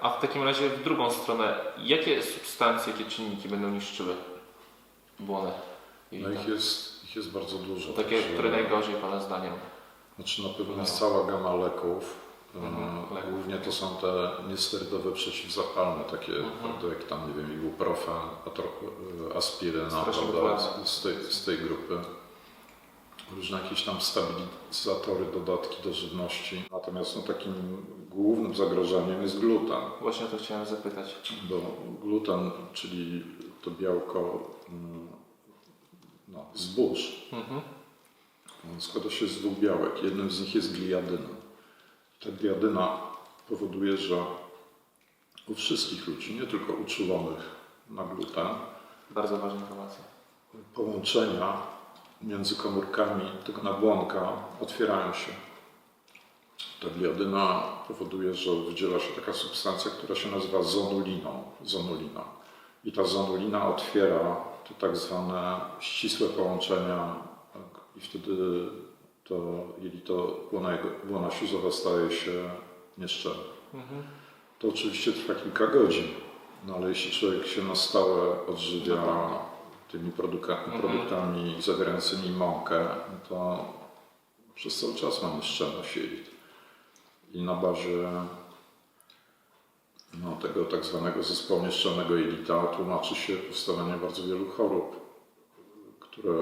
A w takim razie w drugą stronę, jakie substancje, jakie czynniki będą niszczyły błonę? No ich jest, ich jest bardzo dużo. Takie, także- które najgorzej Pana zdaniem? Znaczy na pewno No. jest cała gama leków. Mhm, leków. Głównie to są te niesterydowe przeciwzapalne, takie Mhm. prawda, jak tam, nie wiem, ibuprofen, e, aspiryna, prawda, z, tej, z tej grupy. Różne jakieś tam stabilizatory, dodatki do żywności. Natomiast no, takim głównym zagrożeniem jest gluten. Właśnie o to chciałem zapytać. Bo gluten, czyli to białko mm, no, zbóż, Mhm. składa się z dwóch białek. Jednym z nich jest gliadyna. Ta gliadyna powoduje, że u wszystkich ludzi, nie tylko uczulonych na gluten, Bardzo ważna informacja. połączenia między komórkami tego nabłonka otwierają się. Ta gliadyna powoduje, że wydziela się taka substancja, która się nazywa zonuliną. zonulina. I ta zonulina otwiera te tak zwane ścisłe połączenia tak, i wtedy to jelito błona, błona śluzowa staje się nieszczelne. Mhm. To oczywiście trwa kilka godzin, no ale jeśli człowiek się na stałe odżywia tymi Mhm. produktami zawierającymi mąkę, no to przez cały czas ma nieszczelność jelit. I na bazie no, tego tak zwanego zespołu nieszczelnego jelita tłumaczy się powstawanie bardzo wielu chorób, które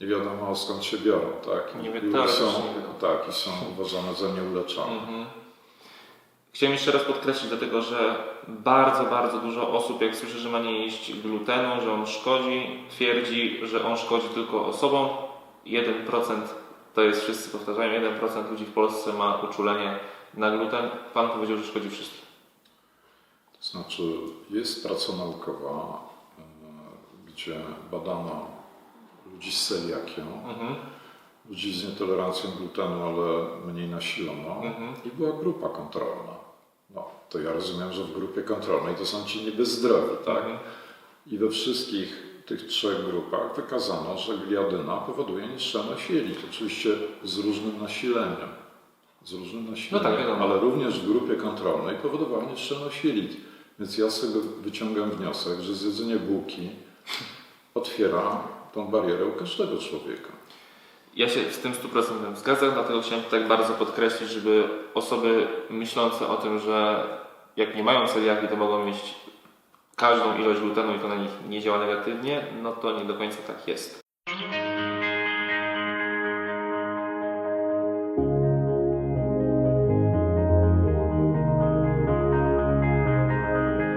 nie wiadomo skąd się biorą, tak? Nie I są, tak, i są uważane za nieuleczalne. Mhm. Chciałem jeszcze raz podkreślić, dlatego że bardzo, bardzo dużo osób, jak słyszy, że ma nie jeść glutenu, że on szkodzi, twierdzi, że on szkodzi tylko osobom. 1% to jest, wszyscy powtarzają, 1% ludzi w Polsce ma uczulenie na gluten. Pan powiedział, że szkodzi wszystkim. To znaczy, jest praca naukowa, e, gdzie badano ludzi z celiakią, Mhm. ludzi z nietolerancją glutenu, ale mniej nasiloną Mhm. i była grupa kontrolna. No, to ja rozumiem, że w grupie kontrolnej to są ci niby zdrowi, tak? Mhm. I we wszystkich tych trzech grupach wykazano, że gliadyna powoduje nieszczelność jelit. Oczywiście z różnym nasileniem. Z różnym nasileniem, tak, wiadomo. ale również w grupie kontrolnej powodowała nieszczelność jelit. Więc ja tego wyciągam wniosek, że zjedzenie bułki otwiera tą barierę u każdego człowieka. Ja się z tym 100% zgadzam, dlatego chciałem tak bardzo podkreślić, żeby osoby myślące o tym, że jak nie mają celiaki, to mogą mieć każdą ilość glutenu i to na nich nie działa negatywnie, no to nie do końca tak jest.